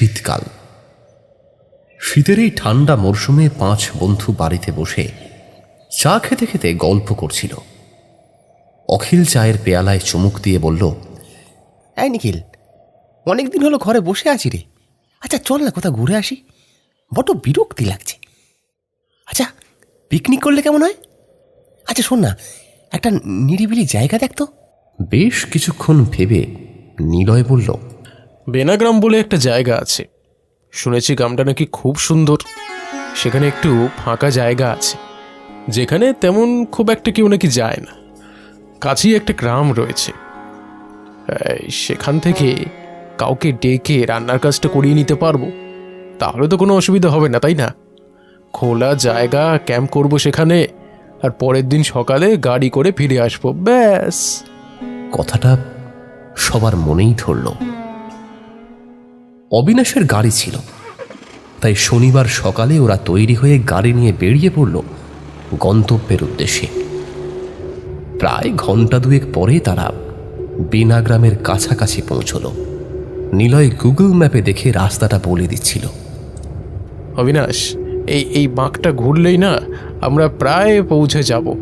শীতকাল। শীতের এই ঠান্ডা মরশুমে পাঁচ বন্ধু বাড়িতে বসে চা খেতে খেতে গল্প করছিল। অখিল চায়ের পেয়ালায় চুমুক দিয়ে বলল, এই নিখিল, অনেকদিন হলো ঘরে বসে আছি রে। আচ্ছা চল না কোথাও ঘুরে আসি। বড্ড বিরক্তি লাগছে। আচ্ছা পিকনিক করলে কেমন হয়? আচ্ছা শোন না, একটা নিরিবিলি জায়গা দেখ তো। বেশ কিছুক্ষণ ভেবে নিলয় বলল বেনাগ্রাম বলে একটা জায়গা আছে। শুনেছি গ্রামটা নাকি খুব সুন্দর। সেখানে একটু ফাঁকা জায়গা আছে। যেখানে তেমন খুব একটা কেউ নাকি যায় না। কাছেই একটা গ্রাম রয়েছে। সেখান থেকে কাউকে ডেকে রান্নার কাজটা করিয়ে নিতে পারব। তাহলে তো কোনো অসুবিধা হবে না, তাই না? খোলা জায়গা, ক্যাম্প করব সেখানে, আর পরের দিন সকালে গাড়ি করে ফিরে আসব, ব্যাস। কথাটা সবার মনেই ধরল। অবিনাশের গাড়ি ছিল। তাই শনিবার সকালে ওরা তৈরি হয়ে গাড়ি নিয়ে বেরিয়ে পড়ল গন্তব্যের উদ্দেশ্যে। প্রায় ঘণ্টা দুয়েক পরে তারা বিনা গ্রামের কাছাকাছি পৌঁছল। নিলয় গুগল ম্যাপে দেখে রাস্তাটা বলে দিচ্ছিল। অবিনাশ এই এই বাঁকটা ঘুরলেই না আমরা প্রায় পৌঁছে যাব।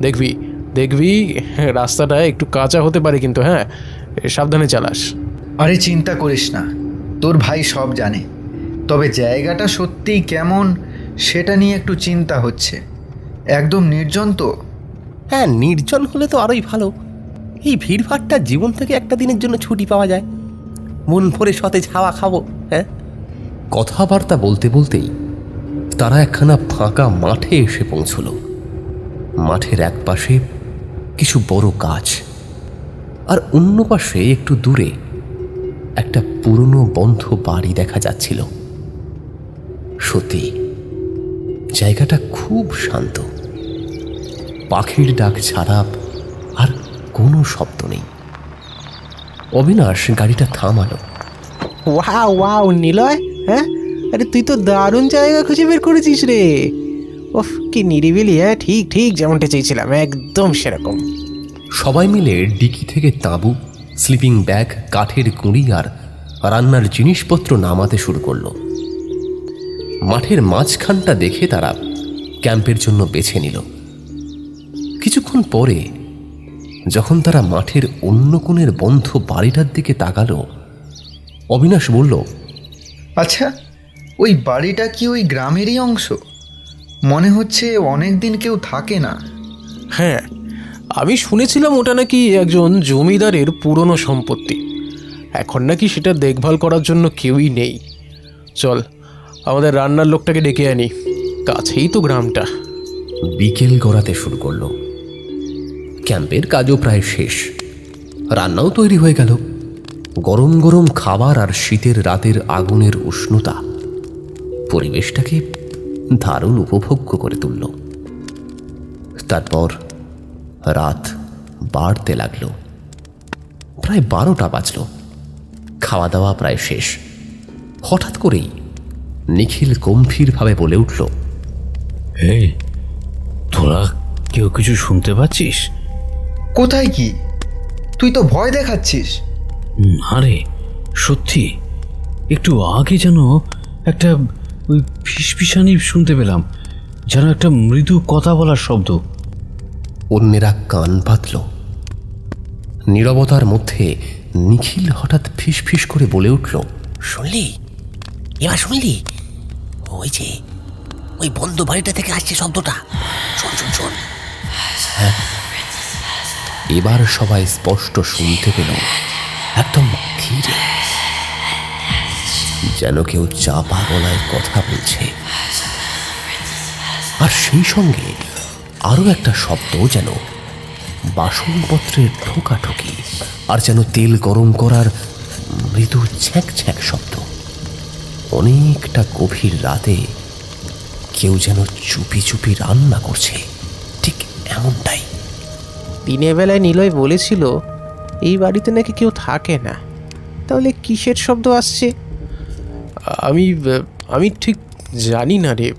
দেখবি দেখবি হ্যাঁ, রাস্তাটা একটু কাঁচা হতে পারে কিন্তু হ্যাঁ সাবধানে চালাস। আরে চিন্তা করিস না। তোর ভাই সব জানে। তবে জায়গাটা সত্যিই কেমন সেটা নিয়ে একটু চিন্তা হচ্ছে। একদম নির্জন তো? হ্যাঁ নির্জন হলে তো আরোই ভালো। এই ভিড়ভাড়টা জীবন থেকে একটা দিনের জন্য ছুটি পাওয়া যায়। মন ভরে সতেজ হাওয়া খাব হ্যাঁ? কথাবার্তা বলতে বলতেই তারা একখানা ফাঁকা মাঠে এসে পৌঁছল। মাঠের এক পাশে কিছু বড় গাছ আর অন্য পাশে একটু দূরে একটা পুরনো বন্ধ বাড়ি দেখা যাচ্ছিল। সত্যি জায়গাটা খুব শান্ত। পাখির ডাক ছাড়া আর কোনো শব্দ নেই। অবিনাশ গাড়িটা থামালো। ওয়াও ওয়াও নিলয় হ্যাঁ? আরে তুই তো দারুণ জায়গা খুঁজে বের করেছিস রে। ওফ কি নিরিবিলি হ্যাঁ? ঠিক ঠিক যেমনটা চেয়েছিলাম একদম সেরকম। সবাই মিলে ডিকি থেকে তাঁবু স্লিপিং ব্যাগ কাঠের কুঁড়ি আর রান্নার জিনিসপত্র নামাতে শুরু করল। মাঠের মাঝখানটা দেখে তারা ক্যাম্পের জন্য বেছে নিল। কিছুক্ষণ পরে যখন তারা মাঠের অন্য কোণের বন্ধ বাড়িটার দিকে তাকালো অবিনাশ বলল আচ্ছা ওই বাড়িটা কি ওই গ্রামেরই অংশ? মনে হচ্ছে অনেক দিন কেউ থাকে না। হ্যাঁ আমি শুনেছিলাম ওটা নাকি একজন জমিদারের পুরনো সম্পত্তি। এখন নাকি সেটা দেখভাল করার জন্য কেউই নেই। চল, আমাদের রান্নার লোকটাকে ডেকে আনি। কাছেই তো গ্রামটা। বিকেল গড়াতে শুরু করল। ক্যাম্পের কাজও প্রায় শেষ। রান্নাও তৈরি হয়ে গেল। গরম গরম খাবার আর শীতের রাতের আগুনের উষ্ণতা। পরিবেশটাকে দারুণ উপভোগ্য করে তুলল। তারপর রাত বাড়তে লাগল। প্রায় বারোটা বাজল। খাওয়া দাওয়া প্রায় শেষ। হঠাৎ করেই নিখিল গম্ভীরভাবে বলে উঠল এই তোরা কেউ কিছু শুনতে পাচ্ছিস? কোথায় কি? তুই তো ভয় দেখাচ্ছিস? না রে সত্যি। একটু আগে যেন একটা ওই ফিসফিসানি শুনতে পেলাম। যেন একটা মৃদু কথা বলার শব্দ। অন্যেরা কান পাতল নীরবতার মধ্যে নিখিল হঠাৎ ফিস ফিস করে বলে উঠল শুনলি? এবার শুনলি? ওই যে ওই বন্ধ বাড়িটা থেকে আসছে শব্দটা। শোন শোন শোন এবার সবাই স্পষ্ট শুনতে পেল একদম ধীরে যেন কেউ চাপা গলায় কথা বলছে। আর সেই সঙ্গে আরও একটা শব্দ যেন বাসনপত্রের ঠোকাঠুকি আর যেন তেল গরম করার মৃদু ছ্যাঁক ছ্যাঁক শব্দ। অনেকটা গভীর রাতে কেউ যেন চুপি চুপি রান্না করছে ঠিক এমনটাই। দিনের বেলায় নিলয় বলেছিল এই বাড়িতে নাকি কেউ থাকে না। তাহলে কিসের শব্দ আসছে? আমি আমি ঠিক জানি না রে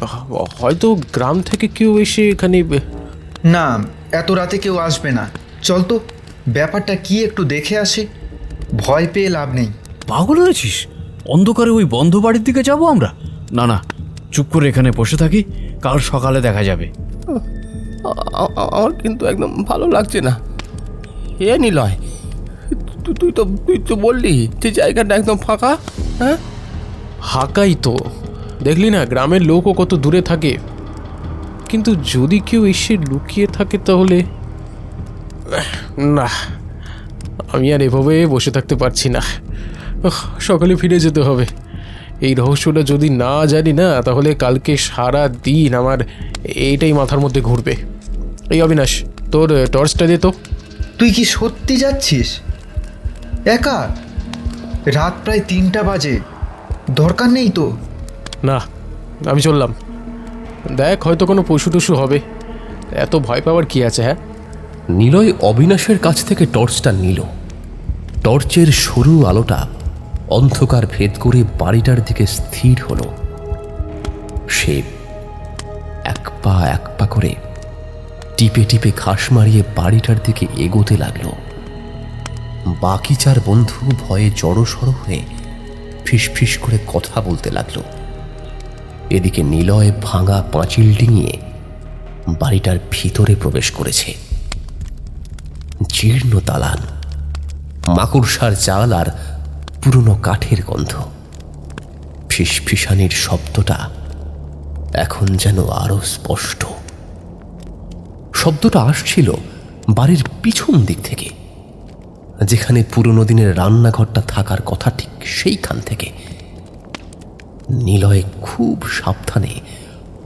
হয়তো গ্রাম থেকে কেউ এসে এখানে না এত রাতে কেউ আসবে না। চল তো ব্যাপারটা কি একটু দেখে আসি। ভয় পেয়ে লাভ নেই। পাগল হয়েছিস? অন্ধকারে ওই বন্ধ বাড়ির দিকে যাব আমরা? না না চুপ করে এখানে বসে থাকি কাল সকালে দেখা যাবে। আমার কিন্তু একদম ভালো লাগছে না। এ নিলয় তু- তুই তো তুই তো বললি যে জায়গাটা একদম ফাঁকা হ্যাঁ? হাকাই তো। দেখলি না, গ্রামের লোকও কত দূরে থাকে? কিন্তু যদি কেউ এসে লুকিয়ে থাকে তাহলে? না, আমি আর এভাবে বসে থাকতে পারছি না। সকালে ফিরে যেতে হবে। এই রহস্যটা যদি না জানি না, তাহলে কালকে সারা দিন আমার এইটাই মাথার মধ্যে ঘুরবে। এই অবিনাশ, তোর টর্চটা দে তো। তুই কি সত্যি যাচ্ছিস? একা? রাত প্রায় তিনটা বাজে। দরকার নেই তো। না, আমি চললাম। দেখ, হয়তো কোনো পশু টশু হবে। এত ভয় পাওয়ার কি আছে হ্যাঁ? নিলয় অবিনাশের কাছ থেকে টর্চটা নিল। টর্চের সরু আলোটা অন্ধকার ভেদ করে বাড়িটার দিকে স্থির হলো। সে এক পা এক পা করে টিপে টিপে ঘাস মারিয়ে বাড়িটার দিকে এগোতে লাগল। বাকি চার বন্ধু ভয়ে জড়সড় হয়ে ফিসফিস করে কথা বলতে লাগল। এদিকে নিলয় ভাঙা পাঁচিল ডিঙিয়ে বাড়িটার ভিতরে প্রবেশ করেছে। জীর্ণ দালান, মাকড়সার চাল আর পুরনো কাঠের গন্ধ। ফিসফিসানির শব্দটা এখন যেন আরও স্পষ্ট। শব্দটা আসছিল বাড়ির পিছন দিক থেকে, যেখানে পুরনো দিনের রান্নাঘরটা থাকার কথা ঠিক সেইখান থেকে। নিলয় খুব সাবধানে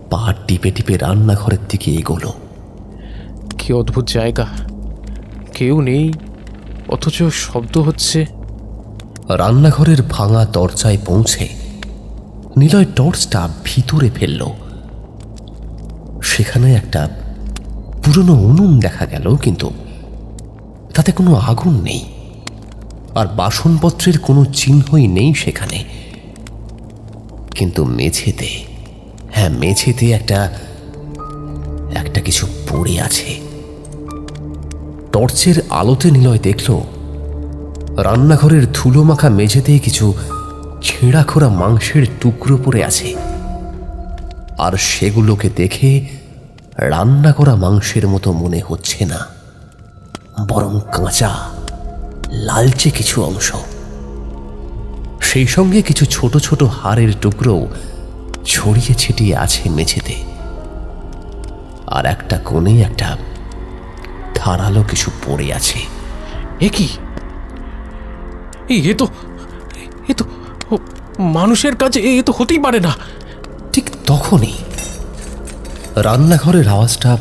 পা টিপে টিপে রান্নাঘরের দিকে এগোলো। কি অদ্ভুত জায়গা। কেউ নেই অথচ শব্দ হচ্ছে। রান্নাঘরের ভাঙা দরজায় পৌঁছে নিলয় টর্চটা ভিতরে ফেলল। সেখানে একটা পুরনো উনুন দেখা গেল কিন্তু তাতে কোনো আগুন নেই। আর বাসনপত্রের কোনো চিহ্নই নেই সেখানে। কিন্তু মেঝেতে হ্যাঁ মেঝেতে একটা একটা কিছু পড়ে আছে। টর্চের আলোতে নিলয় দেখল, রান্নাঘরের ধুলো মাখা মেঝেতে কিছু ছেঁড়া খোরা মাংসের টুকরো পড়ে আছে। আর সেগুলোকে দেখে রান্না করা মাংসের মতো মনে হচ্ছে না, বরং কাঁচা, লালচে কিছু অংশ। সেই সঙ্গে কিছু ছোট ছোট হাড়ের টুকরো ছড়িয়ে ছিটিয়ে আছে মেঝেতে। আর একটা কোণে একটা ধারালো কিছু পড়ে আছে। এ কি? এ তো এ তো মানুষের কাছে এ তো হতেই পারে না। ঠিক তখনই রান্নাঘরের আওয়াজটা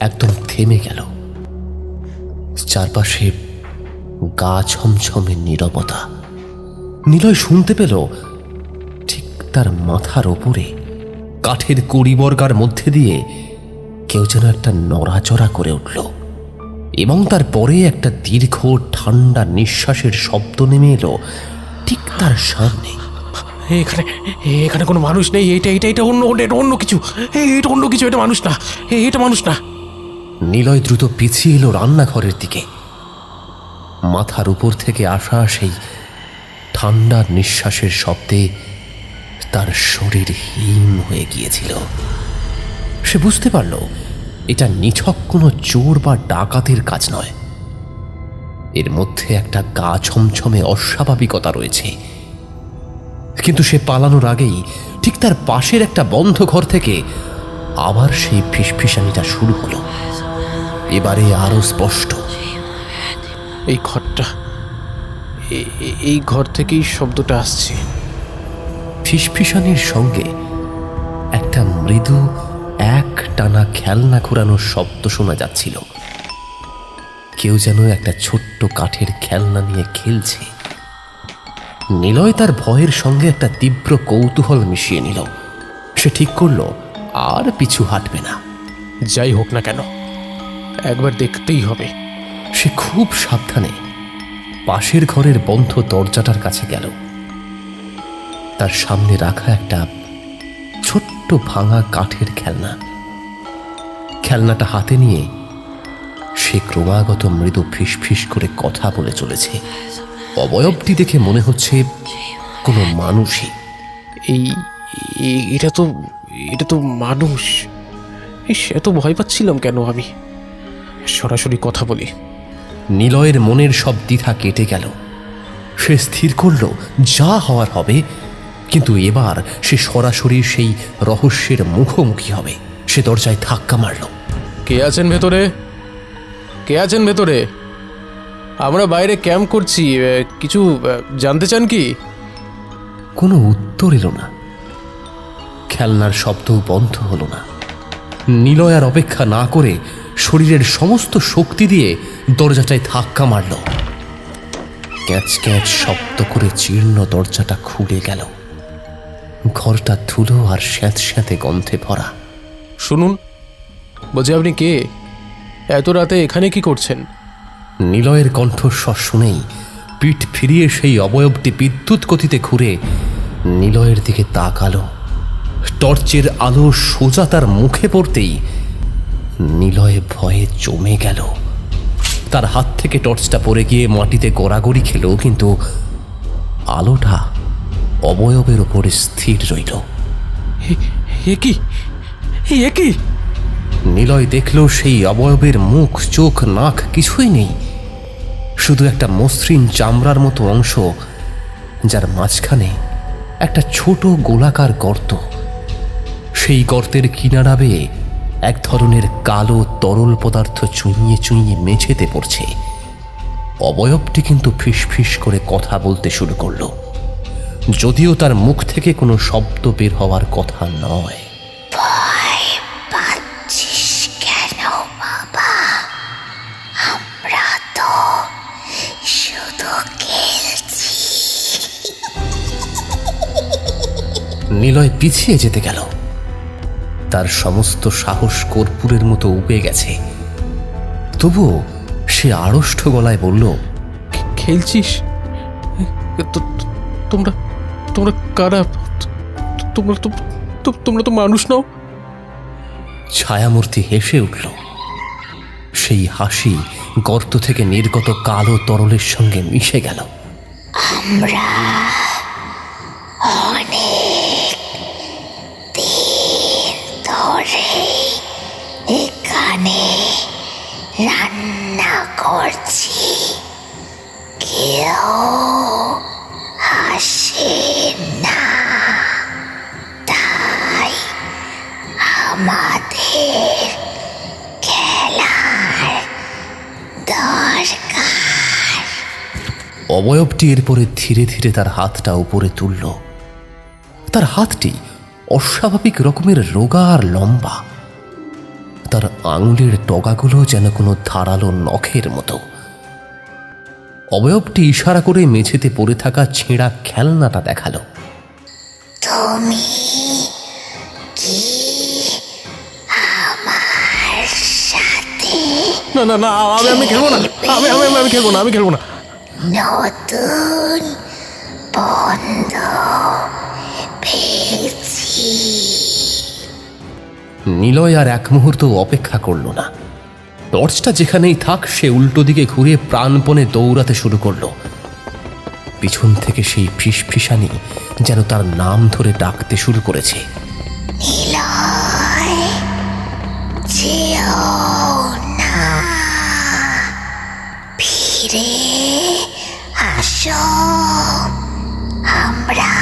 একদম থেমে গেল। চারপাশে গা ছমছমে নীরবতা। নিলয় শুনতে পেল ঠিক তার মাথার ওপরে কাঠের কড়িবর্গার মধ্যে দিয়ে কেউ যেন একটা নড়াচড়া করে উঠল এবং তারপরে একটা দীর্ঘ ঠান্ডা নিঃশ্বাসের শব্দ নেমে এলো ঠিক তার সামনে। এখানে এখানে কোনো মানুষ নেই এটা এটা এটা অন্য অন্য- এটা অন্য কিছু। এটা অন্য কিছু এটা মানুষ না এটা মানুষ না। নিলয় দ্রুত পিছিয়ে এলো রান্নাঘরের দিকে। মাথার উপর থেকে আসা সেই ঠান্ডা নিঃশ্বাসের শব্দে তার শরীর হিম হয়ে গিয়েছিল। সে বুঝতে পারল, এটা নিছক কোনো চোর বা ডাকাতের কাজ নয়। এর মধ্যে একটা গা ছমছমে অস্বাভাবিকতা রয়েছে। কিন্তু সে পালানোর আগেই ঠিক তার পাশের একটা বন্ধ ঘর থেকে আবার সেই ফিসফিসানিটা শুরু হলো। এবারে আরও স্পষ্ট। এই ঘরটা এই ঘর থেকেই শব্দটা আসছে। ফিসফিসানির সঙ্গে একটা মৃদু এক টানা খেলনা ঘোরানোর শব্দ শোনা যাচ্ছিল। কেউ যেন একটা ছোট্ট কাঠের খেলনা নিয়ে খেলছে। নিলয় তার ভয়ের সঙ্গে একটা তীব্র কৌতূহল মিশিয়ে নিল। সে ঠিক করল আর পিছু হাঁটবে না। যাই হোক না কেন একবার দেখতেই হবে। সে খুব সাবধানে পাশের ঘরের বন্ধ দরজাটার কাছে গেল। তার সামনে রাখা একটা ছোট্ট ভাঙা কাঠের খেলনা। খেলনাটা হাতে নিয়ে সে ক্রমাগত মৃদু ফিসফিস করে কথা বলে চলেছে। অবয়বটি দেখে মনে হচ্ছে কোনো মানুষই। এই এটা তো এটা তো মানুষ। ইস, এত ভয় পাচ্ছিলাম কেন আমি? সরাসরি কথা বলি। নিলয়ের মনের সব দ্বিধা কেটে গেল। সে স্থির করল যা হওয়ার হবে। কিন্তু এবার সে সরাসরি সেই রহস্যের মুখোমুখি হবে। সে দরজায় ধাক্কা মারল। কে আছেন ভেতরে? কে আছেন ভেতরে? আমরা বাইরে ক্যাম্প করছি কিছু জানতে চান কি? কোনো উত্তর এলো না। খেলনার শব্দও বন্ধ হলো না। নিলয় আর অপেক্ষা না করে শরীরের সমস্ত শক্তি দিয়ে দরজাটায় ধাক্কা মারল। ক্যাচ ক্যাচ শব্দ করে জীর্ণ দরজাটা খুলে গেল। ঘরটা ধুলো আর স্যাঁত স্যাঁতে গন্ধে ভরা। শুনুন বলছি আপনি কে? এত রাতে এখানে কি করছেন? নিলয়ের কণ্ঠস্বর শুনেই পিঠ ফিরিয়ে সেই অবয়বটি বিদ্যুৎ গতিতে ঘুরে নিলয়ের দিকে তাকালো। টর্চের আলো সোজা তার মুখে পড়তেই নিলয় ভয়ে জমে গেল। তার হাত থেকে টর্চটা পড়ে গিয়ে মাটিতে গড়াগড়ি খেল কিন্তু আলোটা অবয়বের ওপরে স্থির রইল। কি? কি? নিলয় দেখল সেই অবয়বের মুখ চোখ নাক কিছুই নেই। শুধু একটা মসৃণ চামড়ার মতো অংশ যার মাঝখানে একটা ছোট গোলাকার গর্ত। সেই গর্তের কিনারা বেয়ে এক ধরনের কালো তরল পদার্থ চুইয়ে চুইয়ে মেঝেতে পড়ছে। অবয়বটি কিন্তু ফিসফিস করে কথা বলতে শুরু করল। যদিও তার মুখ থেকে কোনো শব্দ বের হওয়ার কথা নয়। নিলয় পিছিয়ে যেতে গেল। তার সমস্ত সাহস কর্পূরের মতো উপে গেছে। তবুও সে আড়ষ্ট গলায় বলল খেলছিস? তোমরা তোমরা কারা? তোমরা তো তো- তোমরা তো মানুষ নাও? ছায়ামূর্তি হেসে উঠল। সেই হাসি গর্ত থেকে নির্গত কালো তরলের সঙ্গে মিশে গেল। আমরা অনেক দিন ধরে এখানে রান্না করছি। কেউ আসে না। তাই আমাদের খেলার দরকার। অবয়বটি এরপরে ধীরে ধীরে তার হাতটা উপরে তুলল। তার হাতটি অস্বাভাবিক রকমের রোগা আর লম্বা। তার আঙুলের ডগাগুলো যেন কোনো ধারালো নখের মতো। অবয়বটি ইশারা করে মেঝেতে পড়ে থাকা ছেঁড়া খেলনাটা দেখাল। তুমি কি আমার সাথে না না না আমি আমি খেলব না। আমি আমি আমি- খেলব না আমি খেলব না। নতুন বন্ধ পেয়েছি। নিলয় আর এক মুহূর্ত অপেক্ষা করল না। টর্চটা যেখানেই থাক, সে উল্টো দিকে ঘুরে প্রাণপণে দৌড়াতে শুরু করল। পিছন থেকে সেই ফিসফিসানি যেন তার নাম ধরে ডাকতে শুরু করেছে। ফিরে আসো। আমরা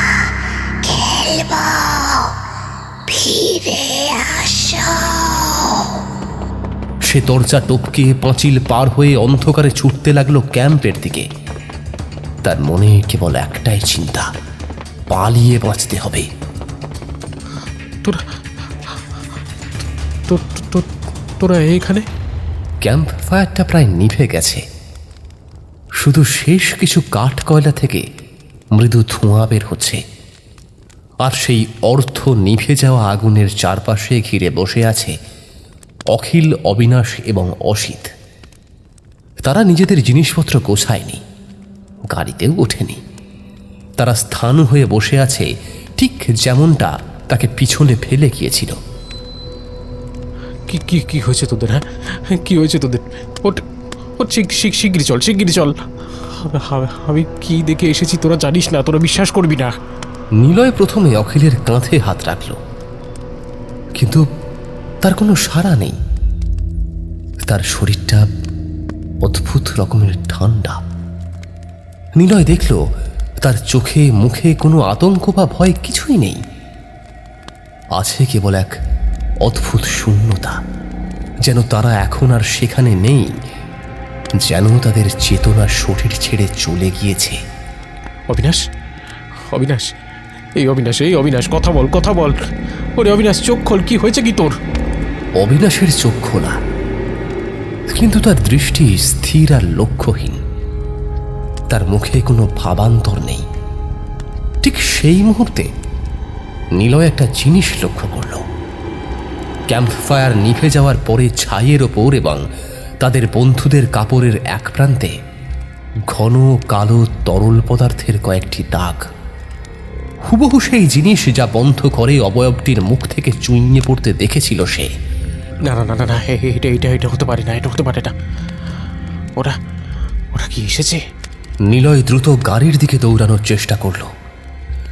সে দরজা টপকে পাঁচিল পার হয়ে অন্ধকারে ছুটতে লাগল ক্যাম্পের দিকে। তার মনে কেবল একটাই চিন্তা পালিয়ে বাঁচতে হবে। তোরা তোরা এইখানে? ক্যাম্প ফায়ারটা প্রায় নিভে গেছে। শুধু শেষ কিছু কাঠ কয়লা থেকে মৃদু ধোঁয়া বের হচ্ছে। আর সেই অর্থ নিভে যাওয়া আগুনের চারপাশে ঘিরে বসে আছে অখিল, অবিনাশ এবং অসিত। তারা নিজেদের জিনিসপত্র গোছায়নি, গাড়িতেও ওঠেনি। তারা স্থান হয়ে বসে আছে, ঠিক যেমনটা তাকে পিছনে ফেলে গিয়েছিল। কি কি কি হয়েছে তোদের হ্যাঁ? কি হয়েছে তোদের? ওট শিগগিরি চল শিগগিরি চল। আমি কি দেখে এসেছি তোরা জানিস না, তোরা বিশ্বাস করবি না। নিলয় প্রথমে অখিলের কাঁধে হাত রাখল। কিন্তু তার কোনো সাড়া নেই। তার শরীরটা অদ্ভুত রকমের ঠান্ডা। নিলয় দেখল, তার চোখে মুখে কোনো আতঙ্ক বা ভয় কিছুই নেই। আছে কেবল এক অদ্ভুত শূন্যতা, যেন তারা এখন আর সেখানে নেই, যেন তাদের চেতনা শরীর ছেড়ে চলে গিয়েছে। অবিনাশ অবিনাশ এই অবিনাশ এই অবিনাশ, কথা বল কথা বল। ওরে অবিনাশ, চোখ খোল, কি হয়েছে কি তোর? অবিনাশের চোখ খোলা, কিন্তু তার দৃষ্টি স্থির আর লক্ষ্যহীন। তার মুখে কোনো ভাবান্তর নেই। ঠিক সেই মুহূর্তে নিলয় একটা জিনিস লক্ষ্য করল। ক্যাম্প ফায়ার নিভে যাওয়ার পরে ছাইয়ের ওপর এবং তাদের বন্ধুদের কাপড়ের এক প্রান্তে ঘন কালো তরল পদার্থের কয়েকটি দাগ হুবহু সেই জিনিস যা বন্ধ করে অবয়বটির মুখ থেকে চুইয়ে পড়তে দেখেছিল সে। না না না না না এটা এটা এটা হতে পারে না এটা হতে পারে না। ওরা ওরা কি এসেছে? নিলয় দ্রুত গাড়ির দিকে দৌড়ানোর চেষ্টা করল।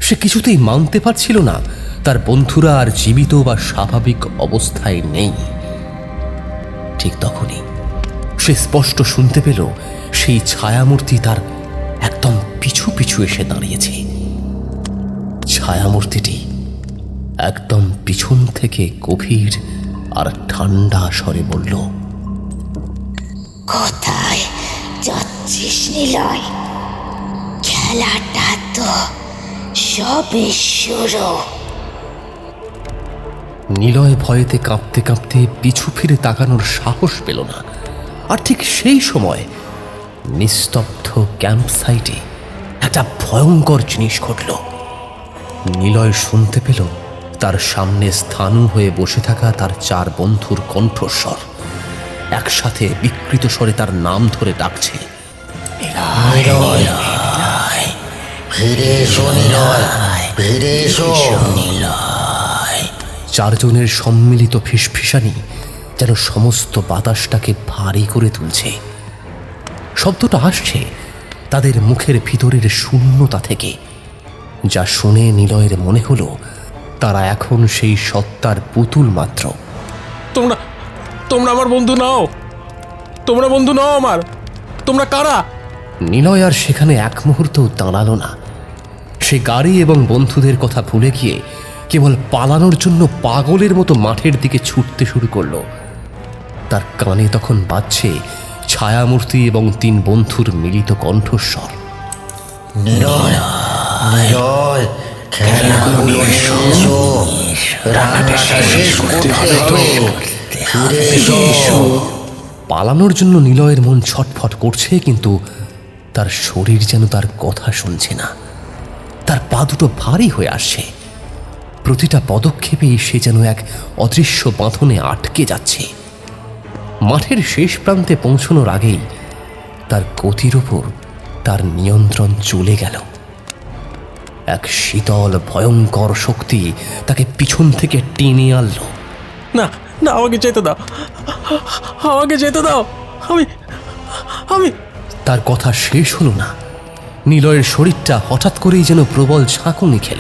সে কিছুতেই মানতে পারছিল না তার বন্ধুরা আর জীবিত বা স্বাভাবিক অবস্থায় নেই। ঠিক তখনই সে স্পষ্ট শুনতে পেল সেই ছায়ামূর্তি তার একদম পিছু পিছু এসে দাঁড়িয়েছে। ছায়ামূর্তিটি একদম পিছন থেকে গভীর আর ঠান্ডা স্বরে বলল কোথায় যাচ্ছিস নিলয়? খেলাটা তো সবে শুরু। নিলয় ভয়েতে কাঁপতে কাঁপতে পিছু ফিরে তাকানোর সাহস পেল না। আর ঠিক সেই সময় নিস্তব্ধ ক্যাম্প সাইটে একটা ভয়ঙ্কর জিনিস ঘটল। নিলয় শুনতে পেল তার সামনে স্থানু হয়ে বসে থাকা তার চার বন্ধুর কণ্ঠস্বর। একসাথে বিকৃত স্বরে তার নাম ধরে ডাকছে চারজনের সম্মিলিত ফিসফিসানি যেন সমস্ত বাতাসটাকে ভারী করে তুলছে। শব্দটা আসছে তাদের মুখের ভিতরের শূন্যতা থেকে। যা শুনে নিলয়ের মনে হলো তারা এখন সেই সত্তার পুতুল মাত্র। তোমরা তোমরা আমার বন্ধু নাও। তোমরা বন্ধু নাও আমার। তোমরা কারা? নিলয় আর সেখানে এক মুহূর্তও দাঁড়াল না। সে গাড়ি এবং বন্ধুদের কথা ভুলে গিয়ে কেবল পালানোর জন্য পাগলের মতো মাঠের দিকে ছুটতে শুরু করল। তার কানে তখন বাজছে ছায়ামূর্তি এবং তিন বন্ধুর মিলিত কণ্ঠস্বর। নিলয় পালানোর জন্য নিলয়ের মন ছটফট করছে, কিন্তু তার শরীর যেন তার কথা শুনছে না। তার পা দুটো ভারী হয়ে আসছে। প্রতিটা পদক্ষেপেই সে যেন এক অদৃশ্য বাঁধনে আটকে যাচ্ছে। মাঠের শেষ প্রান্তে পৌঁছানোর আগেই তার গতির ওপর তার নিয়ন্ত্রণ চলে গেল। এক শীতল ভয়ঙ্কর শক্তি তাকে পিছন থেকে টেনে আনলো। না না আমাকে যেতে দাও। আমাকে যেতে দাও। আমি আমি তার কথা শেষ হলো না। নিলয়ের শরীরটা হঠাৎ করেই যেন প্রবল ঝাঁকুনি খেল।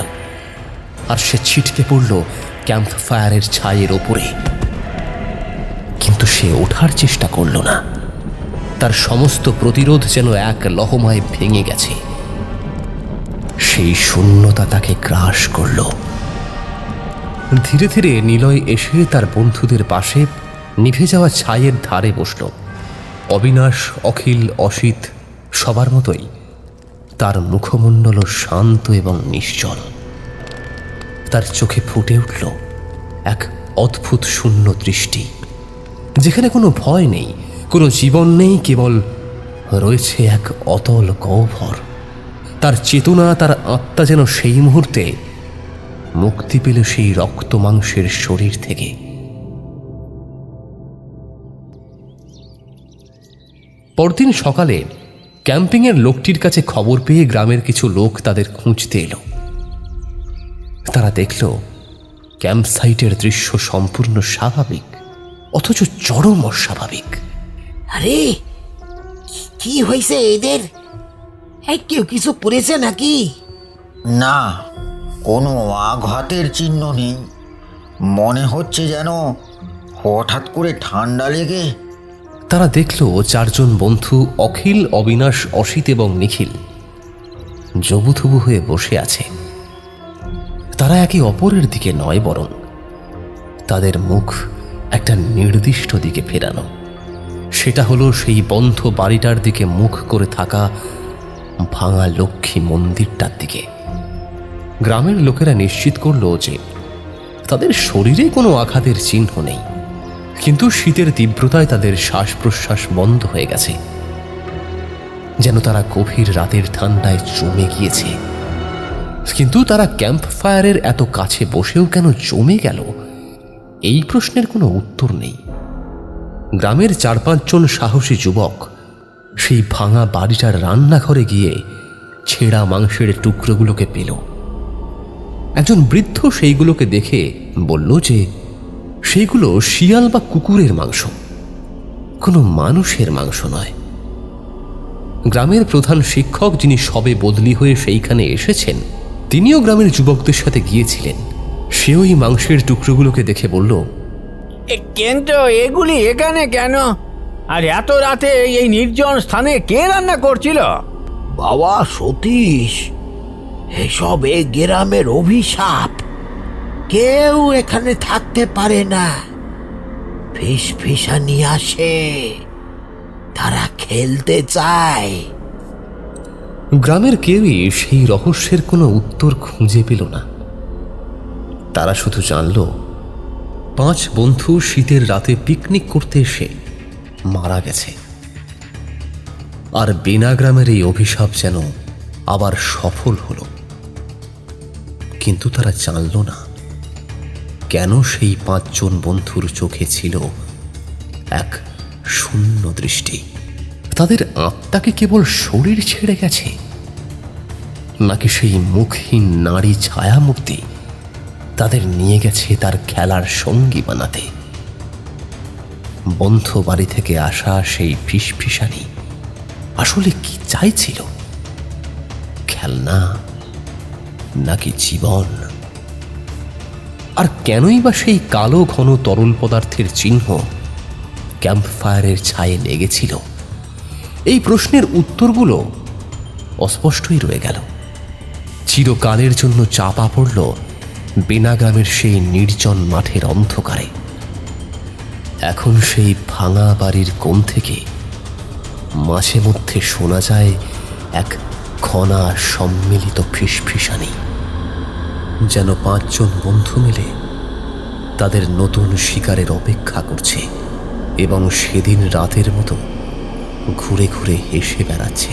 আর সে ছিটকে পড়ল ক্যাম্প ফায়ারের ছায়ের ওপরে। কিন্তু সে ওঠার চেষ্টা করল না। তার সমস্ত প্রতিরোধ যেন এক লহমায় ভেঙে গেছে। সেই শূন্যতা তাকে গ্রাস করল। ধীরে ধীরে নিলয় এসে তার বন্ধুদের পাশে নিভে যাওয়া ছায়ের ধারে বসল। অবিনাশ, অখিল, অসিত সবার মতোই তার মুখমণ্ডল শান্ত এবং নিশ্চল। তার চোখে ফুটে উঠল এক অদ্ভুত শূন্য দৃষ্টি, যেখানে কোনো ভয় নেই, কোনো জীবন নেই, কেবল রয়েছে এক অতল গহ্বর তার চেতনা, তার আত্মা যেন সেই মুহূর্তে মুক্তি পেল সেই রক্ত মাংসের শরীর থেকে। পরদিন সকালে ক্যাম্পিংয়ের লোকটির কাছে খবর পেয়ে গ্রামের কিছু লোক তাদের খুঁজতে এলো। তারা দেখল ক্যাম্প সাইটের দৃশ্য সম্পূর্ণ স্বাভাবিক, অথচ চরম অস্বাভাবিক। আরে, কি হয়েছে এদের? এই কেউ কিছু করেছে নাকি? না কোনো আঘাতের চিহ্ন নেই। মনে হচ্ছে যেন হঠাৎ করে ঠান্ডা লেগে তারা দেখল চারজন বন্ধু অখিল অবিনাশ অসিত এবং নিখিল জবুথুবু হয়ে বসে আছে। তারা একে অপরের দিকে নয় বরং তাদের মুখ একটা নির্দিষ্ট দিকে ফেরানো। সেটা হলো সেই বন্ধ বাড়িটার দিকে মুখ করে থাকা ভাঙা লক্ষ্মী মন্দিরটার দিকে। গ্রামের লোকেরা নিশ্চিত করল যে তাদের শরীরে কোনো আঘাতের চিহ্ন নেই। কিন্তু শীতের তীব্রতায় তাদের শ্বাস প্রশ্বাস বন্ধ হয়ে গেছে। যেন তারা গভীর রাতের ঠান্ডায় জমে গিয়েছে। কিন্তু তারা ক্যাম্প ফায়ারের এত কাছে বসেও কেন জমে গেল? এই প্রশ্নের কোনো উত্তর নেই। গ্রামের চার পাঁচজন সাহসী যুবক সেই ভাঙা বাড়িটার রান্নাঘরে গিয়ে ছেঁড়া মাংসের টুকরোগুলোকে পেল। একজন বৃদ্ধ সেইগুলোকে দেখে বলল যে, সেইগুলো শিয়াল বা কুকুরের মাংস। কোনো মানুষের মাংস নয়। গ্রামের প্রধান শিক্ষক যিনি সবে বদলি হয়ে সেইখানে এসেছেন, তিনিও গ্রামের যুবকদের সাথে গিয়েছিলেন। সে ওই মাংসের টুকরোগুলোকে দেখে বলল কিন্তু এগুলি এখানে কেন? আর এত রাতে এই নির্জন স্থানে কে রান্না করছিল? বাবা সতীশ এসব এ গ্রামের অভিশাপ। কেউ এখানে থাকতে পারে না। ফিস ফিসানি আসে। তারা খেলতে চায়। গ্রামের কেউই সেই রহস্যের কোনো উত্তর খুঁজে পেল না। তারা শুধু জানল পাঁচ বন্ধু শীতের রাতে পিকনিক করতে এসে মারা গেছে। আর বেনা গ্রামের এই অভিশাপ যেন আবার সফল হলো। কিন্তু তারা জানল না কেন সেই পাঁচজন বন্ধুর চোখে ছিল এক শূন্য দৃষ্টি। তাদের আত্মাকে কেবল শরীর ছেড়ে গেছে, নাকি সেই মুখহীন নারী ছায়ামূর্তি তাদের নিয়ে গেছে তার খেলার সঙ্গী বানাতে। বন্ধ বাড়ি থেকে আসা সেই ফিসফিসানি আসলে কি চাইছিল? খেলনা নাকি জীবন? আর কেনই বা সেই কালো ঘন তরল পদার্থের চিহ্ন ক্যাম্প ফায়ারের ছায়ে লেগেছিল? এই প্রশ্নের উত্তরগুলো অস্পষ্টই রয়ে গেল। চিরকালের জন্য চাপা পড়ল বেনাগ্রামের সেই নির্জন মাঠের অন্ধকারে। এখন সেই ভাঙা বাড়ির কোণ থেকে মাঝে মধ্যে শোনা যায় এক খনা সম্মিলিত ফিসফিসানি, যেন পাঁচজন বন্ধু মিলে তাদের নতুন শিকারের অপেক্ষা করছে এবং সেদিন রাতের মতো ঘুরে ঘুরে হেসে বেড়াচ্ছে।